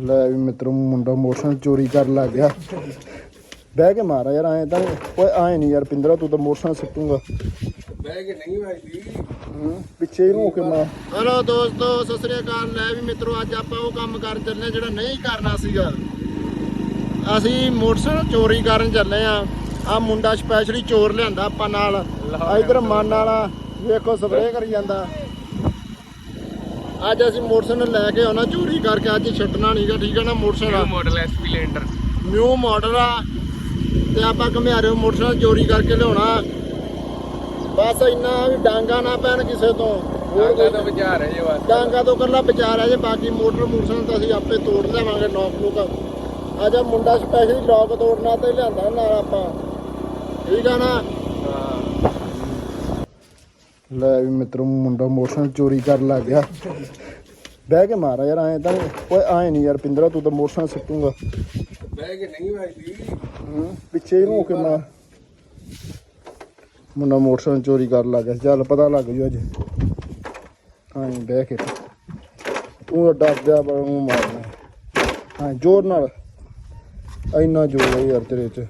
ਲੈ ਵੀ ਮਿੱਤਰੋ ਮੁੰਡਾ ਮੋਟਰਸਾਈਕਲ ਚੋਰੀ ਕਰਨ ਲੱਗ ਗਿਆ। ਬਹਿ ਕੇ ਮਾਰਾ ਯਾਰ ਐਂ ਤਾਂ ਨੀ- ਓਏ ਐਂ ਨਹੀਂ ਯਾਰ ਪਿੰਦਰਾ ਤੂੰ ਤਾਂ ਮੋਟਰਸਾਈਕਲ ਸਿੱਟੂਗਾ। ਬਹਿ ਕੇ ਨਹੀਂ ਵੱਜਦੀ। ਪਿੱਛੇ ਹੀ ਨੂੰ ਹੋ ਕੇ ਮਾਰ। ਹਲੋ ਦੋਸਤੋ ਸਤਿ ਸ੍ਰੀ ਅਕਾਲ। ਲੈ ਵੀ ਮਿੱਤਰੋ ਅੱਜ ਆਪਾਂ ਉਹ ਕੰਮ ਕਰ ਚੱਲੇ ਜਿਹੜਾ ਨਹੀਂ ਕਰਨਾ ਸੀਗਾ। ਅਸੀਂ ਮੋਟਰਸਾਈਕਲ ਚੋਰੀ ਕਰਨ ਚੱਲੇ ਆ ਆ ਮੁੰਡਾ ਸਪੈਸ਼ਲੀ ਚੋਰ ਲਿਆਂਦਾ ਆਪਾਂ ਨਾਲ। ਇਧਰ ਮਨ ਵਾਲਾ ਵੇਖੋ ਸਪਰੇਅ ਕਰੀ ਜਾਂਦਾ। ਅੱਜ ਅਸੀਂ ਮੋਟਰਸਾਈਕਲ ਲੈ ਕੇ ਆਉਣਾ ਚੋਰੀ ਕਰਕੇ ਅੱਜ ਛੱਡਣਾ ਨਹੀਂਗਾ ਠੀਕ ਹੈ ਨਾ motorcycle? Model splendor new model ਆ ਤੇ ਆਪਾਂ ਘਮਿਆਰੇ ਮੋਟਰਸਾਈਕਲ ਚੋਰੀ ਕਰਕੇ ਲਿਆਉਣਾ। ਬਸ ਇੰਨਾ ਵੀ ਡਾਂਗਾ ਨਾ ਪੈਣ ਕਿਸੇ ਤੋਂ। ਹੋਰ ਕੋਈ ਦਾ ਵਿਚਾਰ ਹੈ ਜੇ ਬਸ। ਡਾਂਗਾ ਤੋਂ ਕੱਲਾ ਵਿਚਾਰ ਹੈ ਜੇ ਬਾਕੀ ਮੋਟਰ ਮੋਟਰਸਾਈਕਲ ਤਾਂ ਅਸੀਂ ਆਪੇ ਤੋੜ ਨੌਕ ਨੂੰ ਅੱਜ ਆਹ ਮੁੰਡਾ ਸਪੈਸ਼ਲੀ ਲੋਕ ਤੋੜਨਾ ਤੇ ਲਿਆਂਦਾ ਨਾਲ ਆਪਾਂ। ਠੀਕ ਆ ਨਾ? ਹਾਂ। ਲੈ ਵੀ ਮਿੱਤਰੋ ਮੁੰਡਾ ਮੋਟਰਸਾਈਕਲ ਚੋਰੀ ਕਰਨ ਲੱਗ ਗਿਆ। ਬਹਿ ਕੇ ਮਾਰਾ ਯਾਰ ਐਂ ਤਾਂ ਓਏ ਐਂ ਨਹੀਂ ਯਾਰ ਪਿੰਦਰਾ ਤੂੰ ਤਾਂ ਮੋਟਰਸਾਈਕਲ ਸਿੱਟੂਗਾ। ਬਹਿ ਕੇ ਨਹੀਂ ਵੱਜਦੀ ਹੂੰ, ਪਿੱਛੇ ਹੀ ਨੂੰ ਹੋ ਕੇ ਮਾਰ। ਮੁੰਡਾ ਮੋਟਰਸਾਈਕਲ ਚੋਰੀ ਕਰਨ ਲੱਗ ਗਿਆ। ਚੱਲ ਪਤਾ ਲੱਗ ਜੂ ਅੱਜ। ਹਾਂ ਬਹਿ ਕੇ। ਤੂੰ ਡਰ ਗਿਆ ਪਰ ਉਹ ਮਾਰਨਾ ਹਾਂ ਜ਼ੋਰ ਨਾਲ। ਇੰਨਾ ਜ਼ੋਰ ਹੈ ਯਾਰ ਤੇਰੇ ਚ।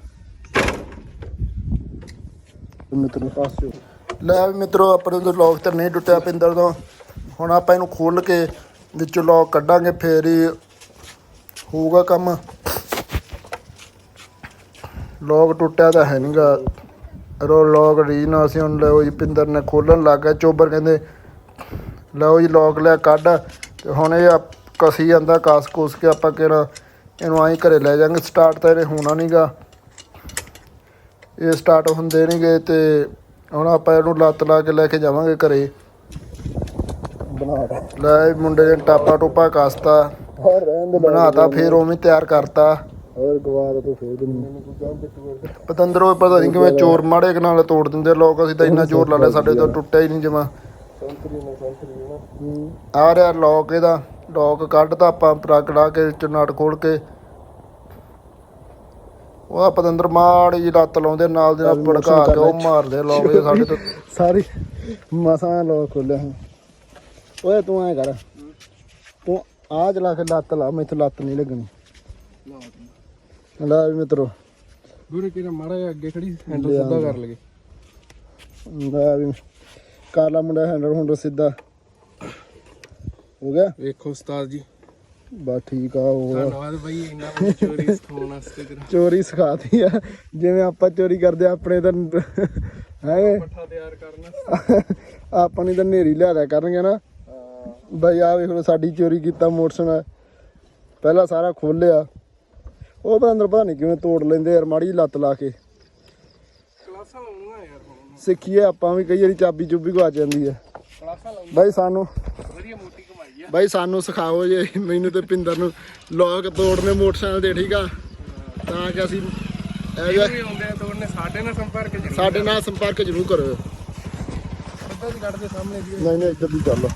ਤੇ ਮਿੱਤਰ ਪਾਸੇ। ਲੈ ਵੀ ਮਿੱਤਰੋ, ਆਪਣੇ ਤੋਂ ਲੋਕ ਤਾਂ ਨਹੀਂ ਟੁੱਟਿਆ ਪਿੰਦਰ ਤੋਂ। ਹੁਣ ਆਪਾਂ ਇਹਨੂੰ ਖੋਲ ਕੇ ਵਿੱਚੋਂ ਲੋਕ ਕੱਢਾਂਗੇ, ਫੇਰ ਹੀ ਹੋਊਗਾ ਕੰਮ। ਲੋਕ ਟੁੱਟਿਆ ਤਾਂ ਹੈ ਨਹੀਂਗਾ ਰੋ ਲੋਕ ਰੀ ਨਾ ਅਸੀਂ ਹੁਣ ਲਓ ਜੀ, ਪਿੰਦਰ ਨੇ ਖੋਲਣ ਲੱਗ ਗਿਆ। ਚੋਬਰ ਕਹਿੰਦੇ, ਲਓ ਜੀ ਲੋਕ ਲੈ ਕੱਢ। ਤੇ ਹੁਣ ਇਹ ਆਪ- ਕਸੀ ਜਾਂਦਾ, ਕਾਸ ਕੋਸ ਕੇ ਆਪਾਂ ਕਿਹੜਾ ਇਹਨੂੰ ਆਈ ਘਰੇ ਲੈ ਜਾਾਂਗੇ ਸਟਾਰਟ ਤਾਂ ਇਹਨੇ ਹੋਣਾ ਨਹੀਂਗਾ ਇਹ ਸਟਾਰਟ ਹੁੰਦੇ ਨਹੀਂਗੇ ਤੇ ਹੁਣ ਆਪਾਂ ਇਹਨੂੰ ਲੱਤ ਲਾ ਕੇ ਲੈ ਕੇ ਜਾਵਾਂਗੇ ਘਰੇ। ਬਣਾ ਲੈ ਮੁੰਡੇ ਨੇ ਟਾਪਾ ਟੋਪਾ ਕਸਤਾ ਹੋਰ ਰਹਿਣ ਦੇ ਬਣਾਤਾ ਫੇਰ ਉਵੇਂ ਤਿਆਰ ਕਰਤਾ। ਹੋਰ ਗਵਾਰ ਤੋਂ ਫੇਰ ਦਿੰਦੇ ਪਤੰਦਰੋਂ ਪਤਾ ਨਹੀਂ ਕਿਵੇਂ ਚੋਰ ਮਾੜੇ ਨਾਲ ਤੋੜ ਦਿੰਦੇ ਲੋਕ ਅਸੀਂ ਤਾਂ ਇੰਨਾ ਜ਼ੋਰ ਲਾ ਲਿਆ ਸਾਡੇ ਤੋਂ ਟੁੱਟਿਆ ਹੀ ਨਹੀਂ ਜਮਾ। ਆ ਰਿਹਾ ਲੋਕ ਇਹਦਾ ਲੋਕ ਕੱਢਤਾ ਆਪਾਂ ਪਰਾਗ ਲਾ ਕੇ ਚ ਨਟ ਖੋਲ ਕੇ। ਉਹਦਾ ਪਤੰਦਰ ਮਾੜੀ ਜੀ ਲੱਤ ਲਾਉਂਦੇ ਨਾਲ ਦੇ ਨਾਲ ਭੜਕਾ ਕੇ ਉਹ ਮਾਰਦੇ ਲੋਕ ਇਹ ਸਾਡੇ ਤੋਂ। ਸਾਰੀ ਮਸਾਂ ਲੋਕ ਖੋਲਿਆ ਓਏ ਤੂੰ ਐ ਕਰ। ਤੂੰ ਆ ਜਲਾ ਕੇ ਲੱਤ ਲਾ ਮੈਥੋਂ ਲੱਤ ਨਹੀਂ ਲੱਗਣੀ। ਲੈ ਵੀ ਮਿੱਤਰੋ। ਗੁਰੇ ਕਿਹੜਾ ਮਾੜਾ ਜਿਹਾ ਅੱਗੇ ਖੜੀ ਹੈਂਡਲ ਸਿੱਧਾ ਕਰ ਲਗੇ ਲੈ ਵੀ। ਕਾਲਾ ਮੁੰਡਾ ਹੈਂਡਲ ਹੁੰਡਰ ਸਿੱਧਾ। ਹੋ ਗਿਆ? ਵੇਖੋ ਉਸਤਾਦ ਜੀ। ਬਸ ਠੀਕ ਆ ਹੋ ਗਿਆ ਧੰਨਵਾਦ ਬਾਈ ਇੰਨਾ ਚੋਰੀ ਸਿਖਾਉਣ ਵਾਸਤੇ ਤੇਰਾ। ਚੋਰੀ ਸਿਖਾਤੀ ਆ। ਜਿਵੇਂ ਆਪਾਂ ਚੋਰੀ ਕਰਦੇ ਆ, ਆਪਣੇ ਤਾਂ ਹੈ। ਪੱਠਾ ਤਿਆਰ ਕਰਨਾ ਆਪਾਂ ਨੇ ਤਾਂ ਨੇਰੀ ਲਿਆ ਦਿਆ ਕਰਨਗੇ ਨਾ। ਬਈ ਆ ਵੇਖ ਸਾਡੀ ਚੋਰੀ ਕੀਤਾ ਮੋਟਰਸਾਈਕਲ ਪਹਿਲਾਂ ਸਾਰਾ ਖੋਲਿਆ। ਉਹ ਤਾਂ ਅੰਦਰ ਪਤਾ ਨਹੀਂ ਕਿਵੇਂ ਤੋੜ ਲੈਂਦੇ ਯਾਰ ਮਾੜੀ ਜਿਹੀ ਲੱਤ ਲਾ ਕੇ। ਕਲਾਸਾਂ ਲਾਉਣੀਆਂ ਯਾਰ ਹੁਣ। ਸਿੱਖੀਏ ਆਪਾਂ ਵੀ ਕਈ ਵਾਰੀ ਚਾਬੀ ਚੁੱਬੀ ਗਵਾ ਜਾਂਦੀ ਹੈ ਕਲਾਸਾਂ ਲਾਉਣੀ ਬਾਈ ਸਾਨੂੰ ਵਧੀਆ ਮੋਟੀ ਆ ਬਾਈ ਸਾਨੂੰ ਸਿਖਾਓ ਜੇ ਮੈਨੂੰ ਤੇ ਪਿੰਦਰ ਨੂੰ ਲੋਕ ਤੋੜਨੇ ਮੋਟਰਸਾਈਕਲ ਦੇ ਠੀਕ ਆ? ਤਾਂ ਕਿ ਅਸੀਂ ਇਹ ਵੀ ਆਉਂਦੇ ਆ ਤੋੜਨੇ ਸਾਡੇ ਨਾਲ ਸੰਪਰਕ ਜ਼ਰੂਰ ਸਾਡੇ ਨਾਲ ਸੰਪਰਕ ਜ਼ਰੂਰ ਕਰੋ ਸਿੱਧਾ ਜੀ ਕੱਢ ਦੇ ਸਾਹਮਣੇ ਦੀ ਨਹੀਂ ਨਹੀਂ ਇੱਧਰ ਦੀ ਚੱਲ।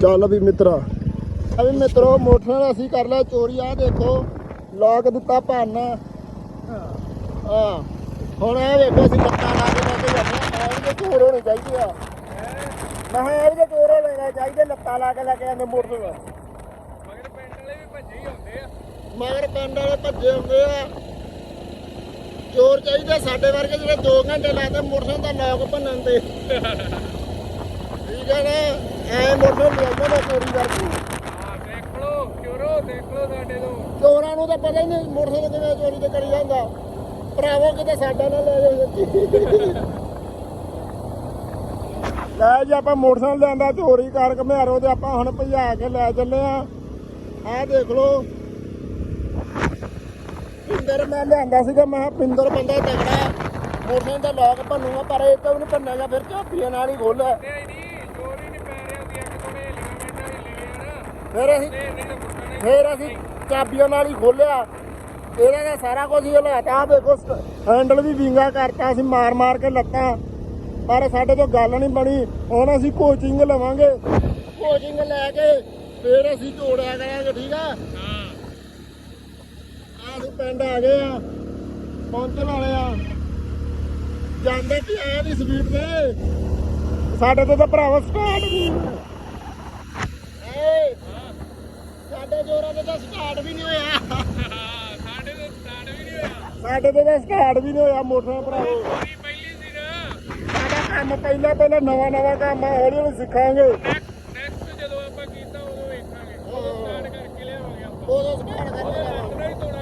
ਚੱਲ ਵੀ ਮਿੱਤਰਾ। ਆ ਵੀ ਮਿੱਤਰੋ ਮੋਟਰਸਾਈਕਲ ਅਸੀਂ ਕਰ ਲਿਆ ਚੋਰੀ ਆ ਦੇਖੋ ਲੋਕ ਦਿੱਤਾ ਭੰਨ। ਹਾਂ। ਹੁਣ ਇਹ ਵੇਖੋ ਅਸੀਂ ਲੱਤਾਂ ਲਾ ਕੇ ਲੈ ਕੇ ਜਾਂਦੇ ਆ ਇਹ ਚੋਰ ਹੋਣੇ ਚਾਹੀਦੇ ਆ। ਮੈਂ ਕਿਹਾ ਇਹ ਚੋਰ ਹੋਣੇ ਚਾਹੀਦੇ ਲੱਤਾਂ ਲਾ ਕੇ ਲੈ ਕੇ ਜਾਂਦੇ ਮੋਟਰਸਾਈਕਲ। ਮਗਰ ਪਿੰਡ ਵਾਲੇ ਵੀ ਭੱਜੇ ਹੀ ਹੁੰਦੇ ਆ। ਮਗਰ ਪਿੰਡ ਵਾਲੇ ਭੱਜੇ ਹੁੰਦੇ ਆ। ਚੋਰ ਚਾਹੀਦੇ ਸਾਡੇ ਵਰਗੇ ਜਿਹੜੇ 2 ਘੰਟੇ ਲਾਦੇ ਮੋਟਰਸਾਈਕਲ ਦਾ ਲੋਕ ਭੰਨਣ ਤੇ। ਠੀਕ ਹੈ ਨਾ? ਐ ਮੋਟਰਸਾਈਕਲ ਲਿਆਉਂਦੇ ਨੇ ਚੋਰੀ ਕਰਕੇ। ਹਾਂ ਦੇਖ ਲਓ ਚੋਰੋ ਦੇਖ ਲਓ ਸਾਡੇ ਤੋਂ। ਚੋਰਾਂ ਨੂੰ ਤਾਂ ਪਤਾ ਹੀ ਨਹੀਂ ਮੋਟਰਸਾਈਕਲ ਕਿਵੇਂ ਚੋਰੀ ਤੇ ਕਰੀ ਜਾਂਦਾ। ਭਰਾਵੋ ਕਿਤੇ ਸਾਡਾ ਨਾ ਲੈ ਜਾਓ ਲੈ ਜੀ ਆਪਾਂ ਮੋਟਰਸਾਈਕਲ ਲਿਆਂਦਾ ਚੋਰੀ ਕਰ ਘਮਿਆਰੋ ਤੇ ਆਪਾਂ ਹੁਣ ਭਜਾ ਕੇ ਲੈ ਚੱਲੇ ਆ। ਆਹ ਦੇਖ ਲਓ। ਪਿੰਦਰ ਮੈਂ ਲਿਆਂਦਾ ਸੀਗਾ ਮੈਂ ਪਿੰਦਰ ਬੰਦਾ ਤਗੜਾ ਮੋਟਰਸਾਈਕਲ ਦਾ ਲੋਕ ਭੰਨੂਗਾ ਪਰ ਇਹ ਤਾਂ ਉਹਨੇ ਭੰਨੇਗਾ ਫਿਰ ਝਾਪੀਆਂ ਨਾਲ ਹੀ ਨਹੀਂ ਨਹੀਂ ਲਿਗਾਮੈਂਟਾਂ ਹੀ ਫਿਰ ਅਸੀਂ ਨਹੀਂ ਨਹੀਂ ਫਿਰ ਅਸੀਂ ਚਾਬੀਆਂ ਨਾਲ ਹੀ ਖੋਲਿਆ। ਇਹਦਾ ਤਾਂ ਸਾਰਾ ਕੁਝ ਹੀ ਹਲਾਤਾ ਦੇਖੋ ਹੈਂਡਲ ਵੀ ਵਿੰਗਾ ਕਰਤਾ ਅਸੀਂ ਮਾਰ ਮਾਰ ਕੇ ਲੱਤਾਂ। ਪਰ ਸਾਡੇ ਤੋਂ ਗੱਲ ਨਹੀਂ ਬਣੀ। ਹੁਣ ਅਸੀਂ ਕੋਚਿੰਗ ਲਵਾਂਗੇ। ਕੋਚਿੰਗ ਲੈ ਕੇ ਫਿਰ ਅਸੀਂ ਤੋੜਿਆ ਕਰਾਂਗੇ ਠੀਕ ਆ? ਹਾਂ। ਆਹ ਪਿੰਡ ਆ ਗਏ ਆ ਪਹੁੰਚਣ ਵਾਲੇ ਆ। ਜਾਂਦੇ ਕਿ ਆਇਆ ਦੀ ਸਪੀਡ ਤੇ? ਸਾਡੇ ਤੋਂ ਤਾਂ ਭਰਾਵਾ ਸਟਾਰਟ ਨਹੀਂ ਏ ਸਾਡੇ ਜੋਰਾਂ ਦੇ ਤਾਂ ਸਟਾਰਟ ਵੀ ਨਹੀਂ ਹੋਇਆ। ਸਾਡੇ ਤੋਂ ਸਟਾਰਟ ਵੀ ਨਹੀਂ ਹੋਇਆ। ਸਾਡੇ ਤੇ ਤਾਂ ਸਟਾਰਟ ਵੀ ਨਹੀਂ ਹੋਇਆ ਮੋਟਰਾਂ ਭਰਾਵੋ। ਕੰਮ ਪਹਿਲਾਂ ਪਹਿਲਾਂ ਨਵਾਂ ਨਵਾਂ ਕੰਮ ਆ ਹੌਲੀ ਹੌਲੀ ਸਿੱਖਾਂਗੇ। ਨੈਕਸਟ ਜਦੋਂ ਆਪਾਂ ਕੀਤਾ ਉਦੋਂ ਵੇਖਾਂਗੇ। ਉਹ ਸਟਾਰਟ ਕਰਕੇ ਲਿਆਵਾਂਗੇ ਆਪਾਂ। ਉਦੋਂ ਸਟਾਰਟ ਕਰਕੇ ਲਿਆਵਾਂਗੇ।